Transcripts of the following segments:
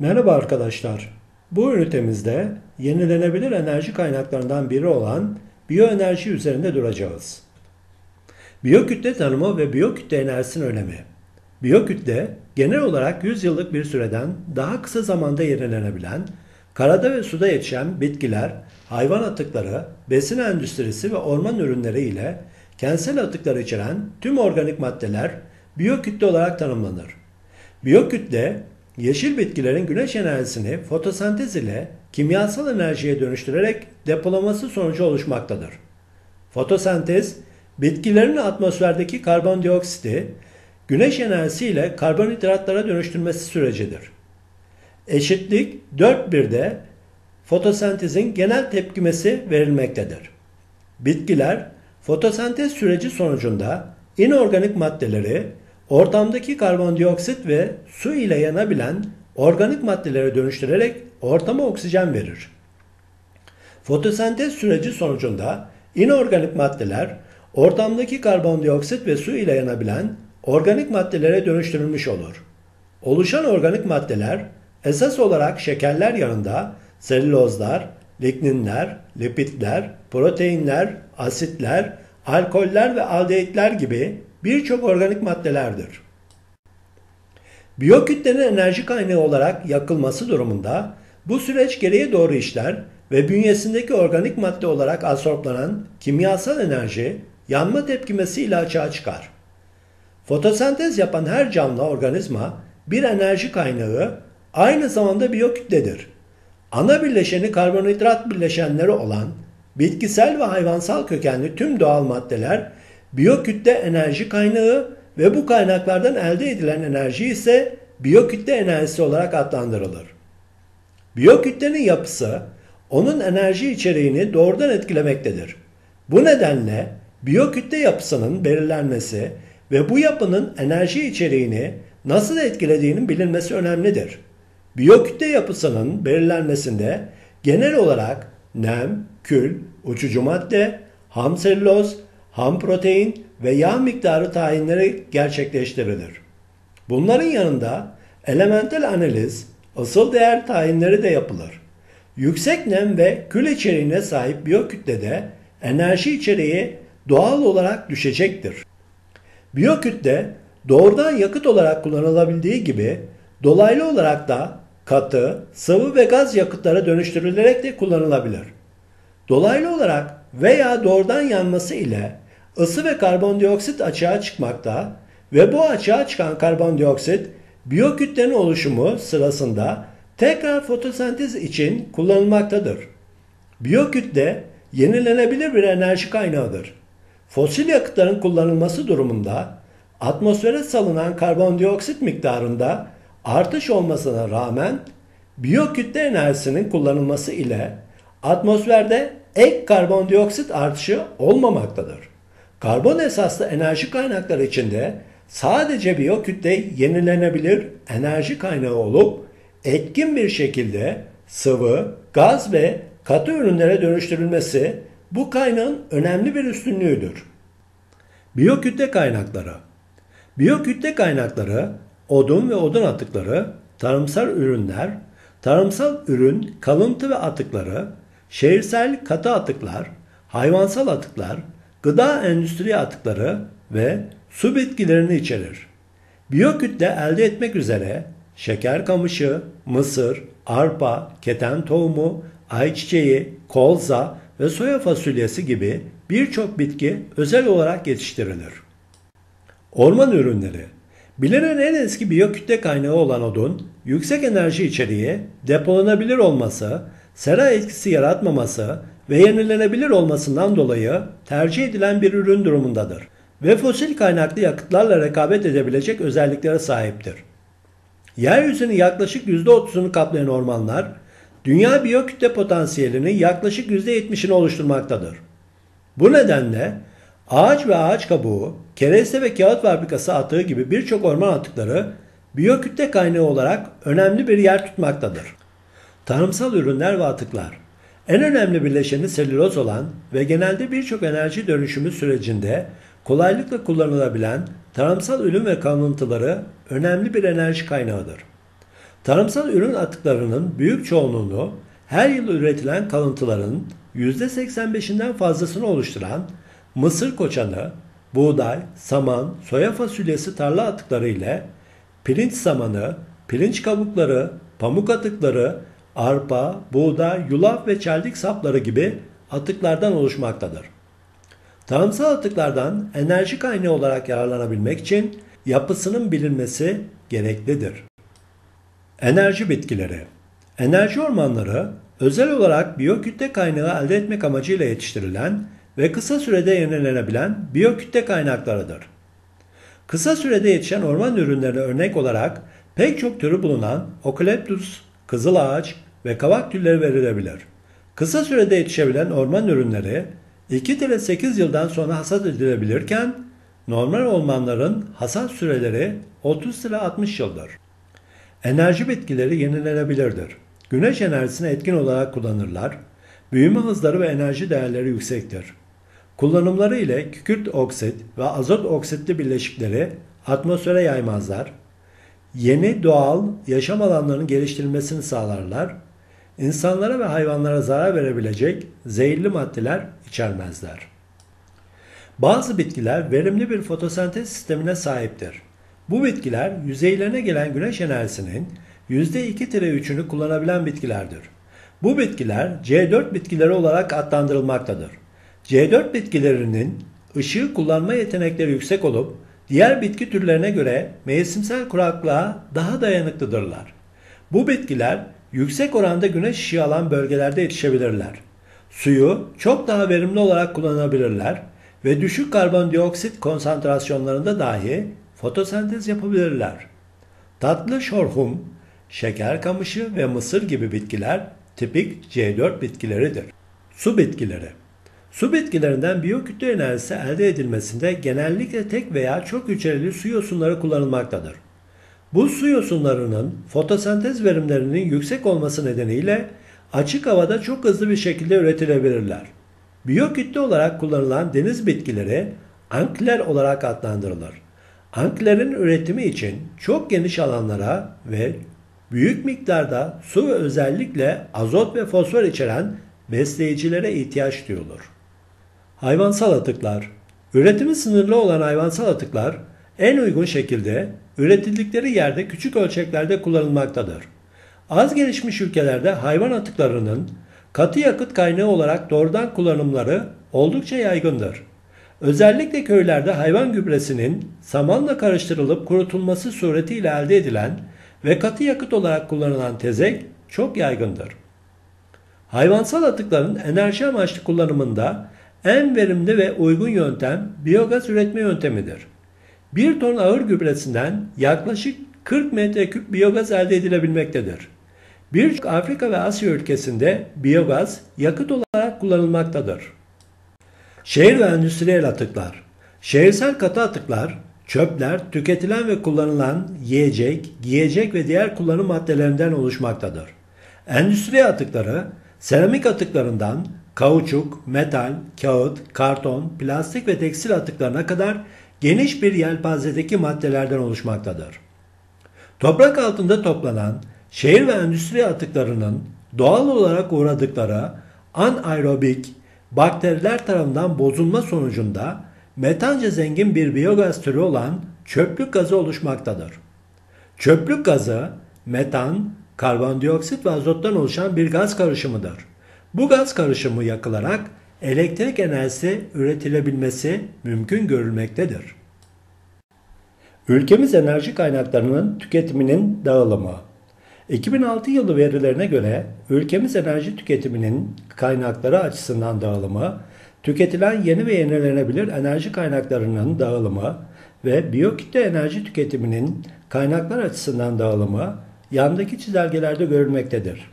Merhaba arkadaşlar. Bu ünitemizde yenilenebilir enerji kaynaklarından biri olan biyoenerji üzerinde duracağız. Biyokütle tanımı ve biyokütle enerjisinin önemi. Biyokütle genel olarak 100 yıllık bir süreden daha kısa zamanda yenilenebilen, karada ve suda yetişen bitkiler, hayvan atıkları, besin endüstrisi ve orman ürünleri ile kentsel atıkları içeren tüm organik maddeler biyokütle olarak tanımlanır. Biyokütle Yeşil bitkilerin güneş enerjisini fotosentez ile kimyasal enerjiye dönüştürerek depolaması sonucu oluşmaktadır. Fotosentez, bitkilerin atmosferdeki karbondioksiti güneş enerjisi ile karbonhidratlara dönüştürmesi sürecidir. Eşitlik 4.1'de fotosentezin genel tepkimesi verilmektedir. Bitkiler fotosentez süreci sonucunda inorganik maddeleri ortamdaki karbondioksit ve su ile yanabilen organik maddelere dönüştürerek ortama oksijen verir. Fotosentez süreci sonucunda inorganik maddeler ortamdaki karbondioksit ve su ile yanabilen organik maddelere dönüştürülmüş olur. Oluşan organik maddeler esas olarak şekerler yanında selülozlar, ligninler, lipidler, proteinler, asitler, alkoller ve aldehitler gibi birçok organik maddelerdir. Biyokütlenin enerji kaynağı olarak yakılması durumunda bu süreç geriye doğru işler ve bünyesindeki organik madde olarak adsorplanan kimyasal enerji yanma tepkimesi ile açığa çıkar. Fotosentez yapan her canlı organizma bir enerji kaynağı aynı zamanda biyokütledir. Ana bileşeni karbonhidrat bileşenleri olan bitkisel ve hayvansal kökenli tüm doğal maddeler Biyokütle enerji kaynağı ve bu kaynaklardan elde edilen enerji ise biyokütle enerjisi olarak adlandırılır. Biyokütlenin yapısı onun enerji içeriğini doğrudan etkilemektedir. Bu nedenle biyokütle yapısının belirlenmesi ve bu yapının enerji içeriğini nasıl etkilediğinin bilinmesi önemlidir. Biyokütle yapısının belirlenmesinde genel olarak nem, kül, uçucu madde, ham selüloz, ham protein ve yağ miktarı tayinleri gerçekleştirilir. Bunların yanında elementel analiz, asıl değer tayinleri de yapılır. Yüksek nem ve kül içeriğine sahip biyokütlede enerji içeriği doğal olarak düşecektir. Biyokütle doğrudan yakıt olarak kullanılabildiği gibi dolaylı olarak da katı, sıvı ve gaz yakıtlara dönüştürülerek de kullanılabilir. Dolaylı olarak veya doğrudan yanması ile ısı ve karbondioksit açığa çıkmakta ve bu açığa çıkan karbondioksit biyokütlenin oluşumu sırasında tekrar fotosentez için kullanılmaktadır. Biyokütle yenilenebilir bir enerji kaynağıdır. Fosil yakıtların kullanılması durumunda atmosfere salınan karbondioksit miktarında artış olmasına rağmen biyokütle enerjisinin kullanılması ile atmosferde ek karbondioksit artışı olmamaktadır. Karbon esaslı enerji kaynakları içinde sadece biyokütle yenilenebilir enerji kaynağı olup etkin bir şekilde sıvı, gaz ve katı ürünlere dönüştürülmesi bu kaynağın önemli bir üstünlüğüdür. Biyokütle kaynakları Biyokütle kaynakları odun ve odun atıkları, tarımsal ürünler, tarımsal ürün kalıntı ve atıkları, şehirsel katı atıklar, hayvansal atıklar, gıda endüstri atıkları ve su bitkilerini içerir. Biyokütle elde etmek üzere şeker kamışı, mısır, arpa, keten tohumu, ayçiçeği, kolza ve soya fasulyesi gibi birçok bitki özel olarak yetiştirilir. Orman ürünleri Bilinen en eski biyokütle kaynağı olan odun, yüksek enerji içeriği, depolanabilir olması, sera etkisi yaratmaması ve yenilenebilir olmasından dolayı tercih edilen bir ürün durumundadır ve fosil kaynaklı yakıtlarla rekabet edebilecek özelliklere sahiptir. Yeryüzünün yaklaşık %30'unu kaplayan ormanlar, dünya biyokütle potansiyelinin yaklaşık %70'ini oluşturmaktadır. Bu nedenle ağaç ve ağaç kabuğu, kereste ve kağıt fabrikası atığı gibi birçok orman atıkları biyokütle kaynağı olarak önemli bir yer tutmaktadır. Tarımsal ürünler ve atıklar en önemli bileşeni selüloz olan ve genelde birçok enerji dönüşümü sürecinde kolaylıkla kullanılabilen tarımsal ürün ve kalıntıları önemli bir enerji kaynağıdır. Tarımsal ürün atıklarının büyük çoğunluğunu her yıl üretilen kalıntıların %85'inden fazlasını oluşturan mısır koçanı, buğday, saman, soya fasulyesi tarla atıkları ile pirinç samanı, pirinç kabukları, pamuk atıkları, arpa, buğday, yulaf ve çeltik sapları gibi atıklardan oluşmaktadır. Tarımsal atıklardan enerji kaynağı olarak yararlanabilmek için yapısının bilinmesi gereklidir. Enerji bitkileri Enerji ormanları özel olarak biyokütle kaynağı elde etmek amacıyla yetiştirilen ve kısa sürede yenilenebilen biyokütle kaynaklarıdır. Kısa sürede yetişen orman ürünlerine örnek olarak pek çok türü bulunan okaliptus, kızıl ağaç ve kavak türleri verilebilir. Kısa sürede yetişebilen orman ürünleri 2 8 yıldan sonra hasat edilebilirken normal ormanların hasat süreleri 30 60 yıldır. Enerji bitkileri yenilenebilirdir. Güneş enerjisini etkin olarak kullanırlar. Büyüme hızları ve enerji değerleri yüksektir. Kullanımları ile kükürt oksit ve azot oksitli bileşikleri atmosfere yaymazlar. Yeni doğal yaşam alanlarının geliştirilmesini sağlarlar. İnsanlara ve hayvanlara zarar verebilecek zehirli maddeler içermezler. Bazı bitkiler verimli bir fotosentez sistemine sahiptir. Bu bitkiler yüzeylerine gelen güneş enerjisinin %2-3'ünü kullanabilen bitkilerdir. Bu bitkiler C4 bitkileri olarak adlandırılmaktadır. C4 bitkilerinin ışığı kullanma yetenekleri yüksek olup diğer bitki türlerine göre mevsimsel kuraklığa daha dayanıklıdırlar. Bu bitkiler yüksek oranda güneş ışığı alan bölgelerde yetişebilirler. Suyu çok daha verimli olarak kullanabilirler ve düşük karbondioksit konsantrasyonlarında dahi fotosentez yapabilirler. Tatlı şorhum, şeker kamışı ve mısır gibi bitkiler tipik C4 bitkileridir. Su bitkileri Su bitkilerinden biyokütle enerjisi elde edilmesinde genellikle tek veya çok hücreli su yosunları kullanılmaktadır. Bu su yosunlarının fotosentez verimlerinin yüksek olması nedeniyle açık havada çok hızlı bir şekilde üretilebilirler. Biyokütle olarak kullanılan deniz bitkileri ankler olarak adlandırılır. Anklerin üretimi için çok geniş alanlara ve büyük miktarda su ve özellikle azot ve fosfor içeren besleyicilere ihtiyaç duyulur. Hayvansal atıklar Üretimi sınırlı olan hayvansal atıklar en uygun şekilde üretildikleri yerde küçük ölçeklerde kullanılmaktadır. Az gelişmiş ülkelerde hayvan atıklarının katı yakıt kaynağı olarak doğrudan kullanımları oldukça yaygındır. Özellikle köylerde hayvan gübresinin samanla karıştırılıp kurutulması suretiyle elde edilen ve katı yakıt olarak kullanılan tezek çok yaygındır. Hayvansal atıkların enerji amaçlı kullanımında en verimli ve uygun yöntem biyogaz üretme yöntemidir. 1 ton ağır gübresinden yaklaşık 40 metreküp biyogaz elde edilebilmektedir. Birçok Afrika ve Asya ülkesinde biyogaz yakıt olarak kullanılmaktadır. Şehir ve endüstriyel atıklar Şehirsel katı atıklar, çöpler, tüketilen ve kullanılan yiyecek, giyecek ve diğer kullanım maddelerinden oluşmaktadır. Endüstri atıkları, seramik atıklarından kauçuk, metal, kağıt, karton, plastik ve tekstil atıklarına kadar geniş bir yelpazedeki maddelerden oluşmaktadır. Toprak altında toplanan şehir ve endüstri atıklarının doğal olarak uğradıkları anaerobik bakteriler tarafından bozulma sonucunda metanca zengin bir biyogaz türü olan çöplük gazı oluşmaktadır. Çöplük gazı metan, karbondioksit ve azottan oluşan bir gaz karışımıdır. Bu gaz karışımı yakılarak elektrik enerjisi üretilebilmesi mümkün görülmektedir. Ülkemiz enerji kaynaklarının tüketiminin dağılımı 2006 yılı verilerine göre ülkemiz enerji tüketiminin kaynakları açısından dağılımı, tüketilen yeni ve yenilenebilir enerji kaynaklarının dağılımı ve biyokütle enerji tüketiminin kaynaklar açısından dağılımı yandaki çizelgelerde görülmektedir.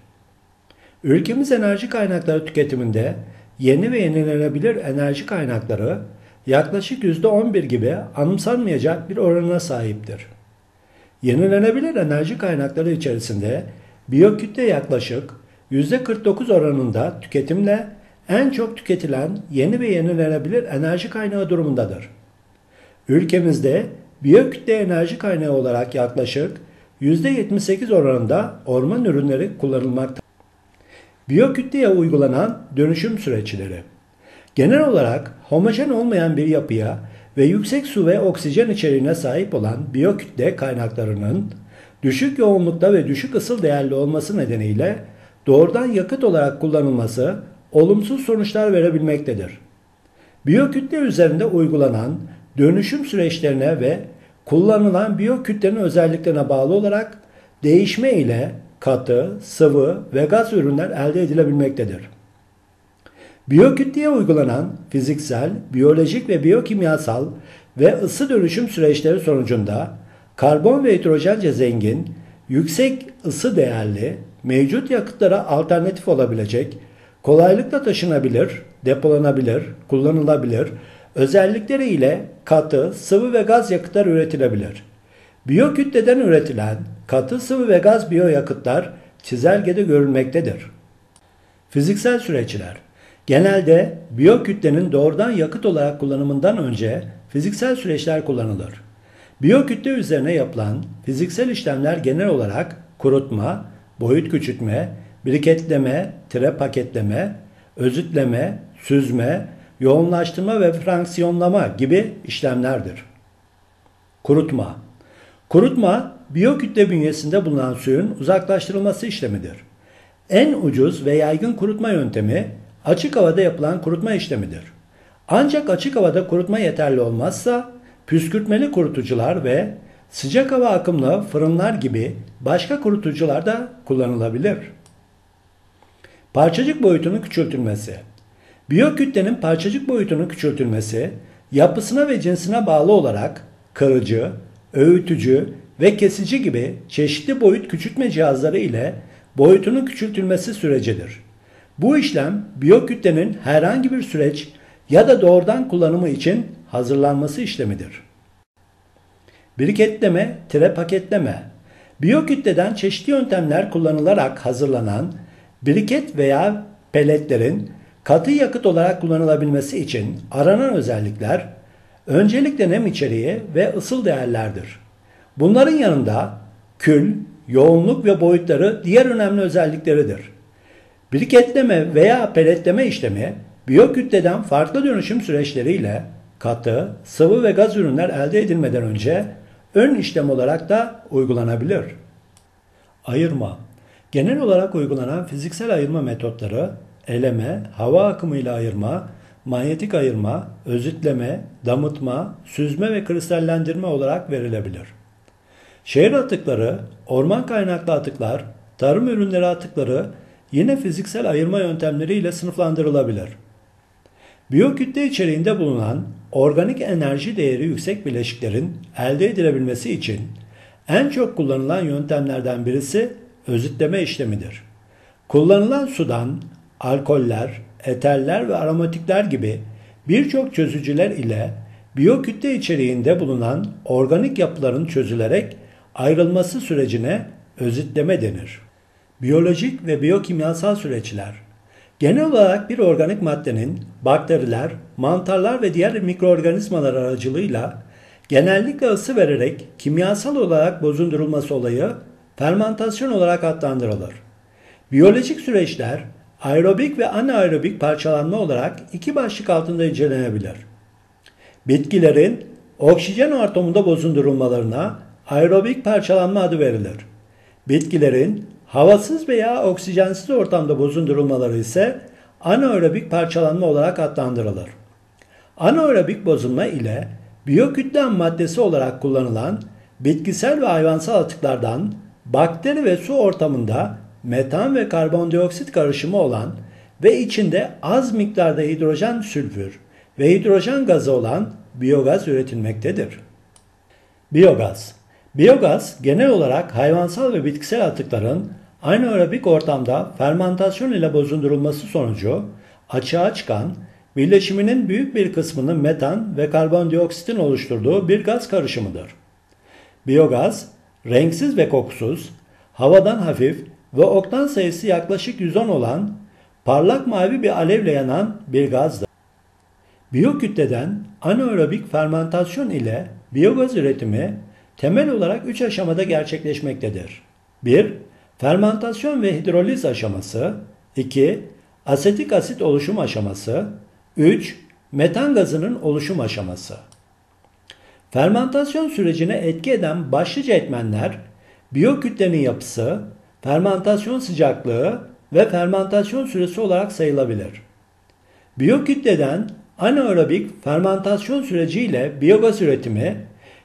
Ülkemiz enerji kaynakları tüketiminde yeni ve yenilenebilir enerji kaynakları yaklaşık %11 gibi anımsanmayacak bir oranına sahiptir. Yenilenebilir enerji kaynakları içerisinde biyokütle yaklaşık %49 oranında tüketimle en çok tüketilen yeni ve yenilenebilir enerji kaynağı durumundadır. Ülkemizde biyokütle enerji kaynağı olarak yaklaşık %78 oranında orman ürünleri kullanılmaktadır. Biyokütleye uygulanan dönüşüm süreçleri. Genel olarak homojen olmayan bir yapıya ve yüksek su ve oksijen içeriğine sahip olan biyokütle kaynaklarının düşük yoğunlukta ve düşük ısıl değerli olması nedeniyle doğrudan yakıt olarak kullanılması olumsuz sonuçlar verebilmektedir. Biyokütle üzerinde uygulanan dönüşüm süreçlerine ve kullanılan biyokütlenin özelliklerine bağlı olarak değişme ile katı, sıvı ve gaz ürünler elde edilebilmektedir. Biyokütleye uygulanan fiziksel, biyolojik ve biyokimyasal ve ısı dönüşüm süreçleri sonucunda karbon ve hidrojence zengin, yüksek ısı değerli, mevcut yakıtlara alternatif olabilecek, kolaylıkla taşınabilir, depolanabilir, kullanılabilir, özellikleri ile katı, sıvı ve gaz yakıtlar üretilebilir. Biyokütleden üretilen katı, sıvı ve gaz biyoyakıtlar çizelgede görülmektedir. Fiziksel süreçler Genelde biyokütlenin doğrudan yakıt olarak kullanımından önce fiziksel süreçler kullanılır. Biyokütle üzerine yapılan fiziksel işlemler genel olarak kurutma, boyut küçültme, briketleme, tire paketleme, özütleme, süzme, yoğunlaştırma ve fraksiyonlama gibi işlemlerdir. Kurutma Kurutma, biyokütle bünyesinde bulunan suyun uzaklaştırılması işlemidir. En ucuz ve yaygın kurutma yöntemi açık havada yapılan kurutma işlemidir. Ancak açık havada kurutma yeterli olmazsa püskürtmeli kurutucular ve sıcak hava akımlı fırınlar gibi başka kurutucular da kullanılabilir. Parçacık boyutunun küçültülmesi Biyokütlenin parçacık boyutunun küçültülmesi yapısına ve cinsine bağlı olarak kırıcı, öğütücü ve kesici gibi çeşitli boyut küçültme cihazları ile boyutunun küçültülmesi sürecidir. Bu işlem biyokütlenin herhangi bir süreç ya da doğrudan kullanımı için hazırlanması işlemidir. Briketleme, tire paketleme. Biyokütleden çeşitli yöntemler kullanılarak hazırlanan briket veya peletlerin katı yakıt olarak kullanılabilmesi için aranan özellikler öncelikle nem içeriği ve ısıl değerlerdir. Bunların yanında kül, yoğunluk ve boyutları diğer önemli özellikleridir. Briketleme veya peletleme işlemi biyokütleden farklı dönüşüm süreçleriyle katı, sıvı ve gaz ürünler elde edilmeden önce ön işlem olarak da uygulanabilir. Ayırma Genel olarak uygulanan fiziksel ayırma metotları eleme, hava akımıyla ayırma, manyetik ayırma, özütleme, damıtma, süzme ve kristallendirme olarak verilebilir. Şehir atıkları, orman kaynaklı atıklar, tarım ürünleri atıkları yine fiziksel ayırma yöntemleriyle sınıflandırılabilir. Biyokütle içeriğinde bulunan organik enerji değeri yüksek bileşiklerin elde edilebilmesi için en çok kullanılan yöntemlerden birisi özütleme işlemidir. Kullanılan sudan alkoller, eterler ve aromatikler gibi birçok çözücüler ile biyokütle içeriğinde bulunan organik yapıların çözülerek ayrılması sürecine özütleme denir. Biyolojik ve biyokimyasal süreçler Genel olarak bir organik maddenin bakteriler, mantarlar ve diğer mikroorganizmalar aracılığıyla genellikle ısı vererek kimyasal olarak bozundurulması olayı fermentasyon olarak adlandırılır. Biyolojik süreçler aerobik ve anaerobik parçalanma olarak iki başlık altında incelenebilir. Bitkilerin oksijen atomunda bozundurulmalarına aerobik parçalanma adı verilir. Bitkilerin havasız veya oksijensiz ortamda bozundurulmaları ise anaerobik parçalanma olarak adlandırılır. Anaerobik bozulma ile biyokütle maddesi olarak kullanılan bitkisel ve hayvansal atıklardan bakteri ve su ortamında metan ve karbondioksit karışımı olan ve içinde az miktarda hidrojen sülfür ve hidrojen gazı olan biyogaz üretilmektedir. Biyogaz Biyogaz genel olarak hayvansal ve bitkisel atıkların anaerobik ortamda fermentasyon ile bozundurulması sonucu açığa çıkan birleşiminin büyük bir kısmını metan ve karbondioksitin oluşturduğu bir gaz karışımıdır. Biyogaz renksiz ve kokusuz, havadan hafif ve oktan sayısı yaklaşık 110 olan parlak mavi bir alevle yanan bir gazdır. Biyokütleden anaerobik fermentasyon ile biyogaz üretimi temel olarak 3 aşamada gerçekleşmektedir. 1. Fermentasyon ve hidroliz aşaması 2. Asetik asit oluşum aşaması 3. Metan gazının oluşum aşaması Fermentasyon sürecine etki eden başlıca etmenler biyokütlenin yapısı, fermentasyon sıcaklığı ve fermentasyon süresi olarak sayılabilir. Biyokütleden anaerobik fermentasyon süreciyle biyogaz üretimi,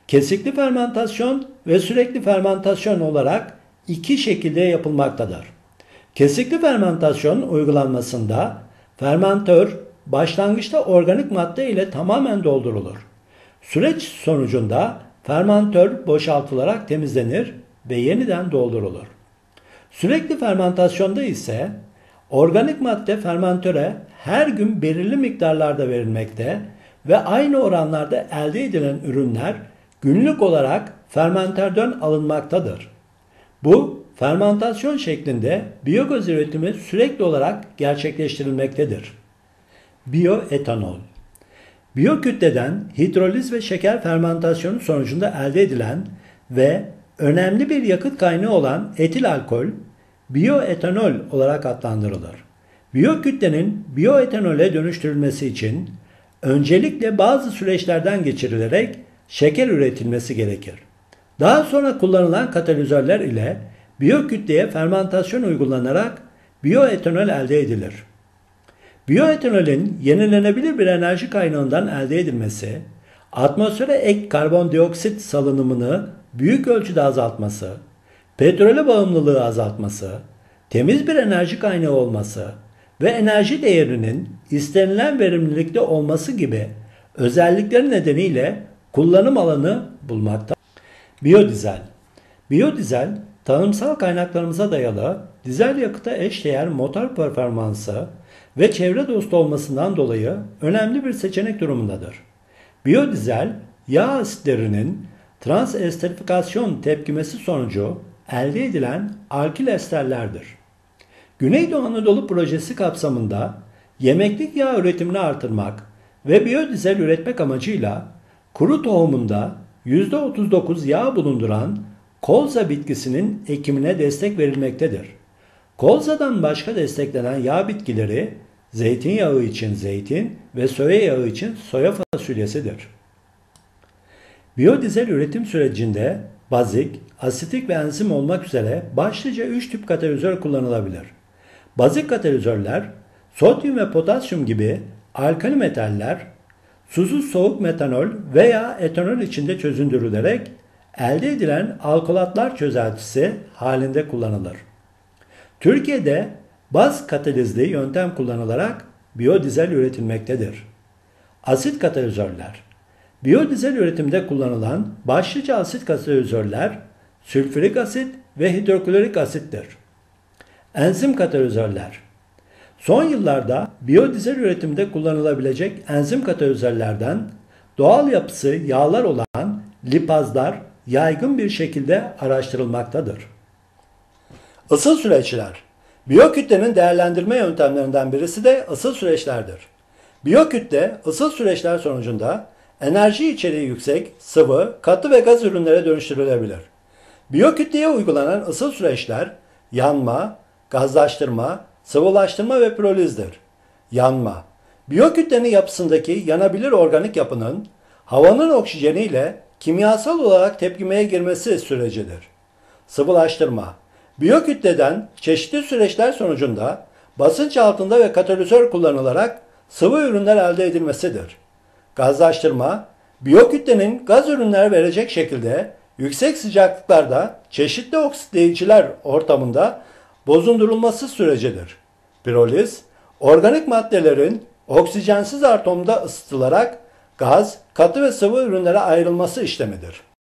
kesikli fermentasyon ve sürekli fermentasyon olarak iki şekilde yapılmaktadır. Kesikli fermentasyon uygulanmasında fermentör başlangıçta organik madde ile tamamen doldurulur. Süreç sonucunda fermentör boşaltılarak temizlenir ve yeniden doldurulur. Sürekli fermentasyonda ise organik madde fermentöre her gün belirli miktarlarda verilmekte ve aynı oranlarda elde edilen ürünler günlük olarak fermentörden alınmaktadır. Bu fermentasyon şeklinde biyogaz üretimi sürekli olarak gerçekleştirilmektedir. Biyoetanol Biyokütleden hidroliz ve şeker fermentasyonu sonucunda elde edilen ve önemli bir yakıt kaynağı olan etil alkol biyoetanol olarak adlandırılır. Biyokütlenin biyoetanole dönüştürülmesi için öncelikle bazı süreçlerden geçirilerek şeker üretilmesi gerekir. Daha sonra kullanılan katalizörler ile biyokütleye fermentasyon uygulanarak biyoetanol elde edilir. Biyoetanolün yenilenebilir bir enerji kaynağından elde edilmesi, atmosfere ek karbondioksit salınımını büyük ölçüde azaltması, petrole bağımlılığı azaltması, temiz bir enerji kaynağı olması ve enerji değerinin istenilen verimlilikte olması gibi özellikleri nedeniyle kullanım alanı bulmakta. Biyodizel Biyodizel, tanımsal kaynaklarımıza dayalı dizel yakıta eşdeğer motor performansı ve çevre dostu olmasından dolayı önemli bir seçenek durumundadır. Biyodizel, yağ asitlerinin transesterifikasyon tepkimesi sonucu elde edilen alkil esterlerdir. Güneydoğu Anadolu projesi kapsamında yemeklik yağ üretimini artırmak ve biyodizel üretmek amacıyla kuru tohumunda %39 yağ bulunduran kolza bitkisinin ekimine destek verilmektedir. Kolzadan başka desteklenen yağ bitkileri zeytinyağı için zeytin ve soya yağı için soya fasulyesidir. Biyodizel üretim sürecinde bazik, asitik ve enzim olmak üzere başlıca 3 tip katalizör kullanılabilir. Bazik katalizörler sodyum ve potasyum gibi alkali metaller susuz soğuk metanol veya etanol içinde çözündürülerek elde edilen alkolatlar çözeltisi halinde kullanılır. Türkiye'de baz katalizli yöntem kullanılarak biyodizel üretilmektedir. Asit katalizörler Biyodizel üretimde kullanılan başlıca asit katalizörler sülfürik asit ve hidroklorik asittir. Enzim katalizörler Son yıllarda biyodizel üretimde kullanılabilecek enzim katalizörlerden doğal yapısı yağlar olan lipazlar yaygın bir şekilde araştırılmaktadır. Isıl süreçler Biyokütlenin değerlendirme yöntemlerinden birisi de ısıl süreçlerdir. Biyokütle ısıl süreçler sonucunda enerji içeriği yüksek, sıvı, katı ve gaz ürünlere dönüştürülebilir. Biyokütleye uygulanan ısıl süreçler yanma, gazlaştırma, sıvılaştırma ve pirolizdir. Yanma Biyokütlenin yapısındaki yanabilir organik yapının havanın oksijeniyle kimyasal olarak tepkimeye girmesi sürecidir. Sıvılaştırma Biyokütleden çeşitli süreçler sonucunda basınç altında ve katalizör kullanılarak sıvı ürünler elde edilmesidir. Gazlaştırma, biyokütlenin gaz ürünler verecek şekilde yüksek sıcaklıklarda çeşitli oksitleyiciler ortamında bozundurulması sürecidir. Piroliz, organik maddelerin oksijensiz atomda ısıtılarak gaz, katı ve sıvı ürünlere ayrılması işlemidir.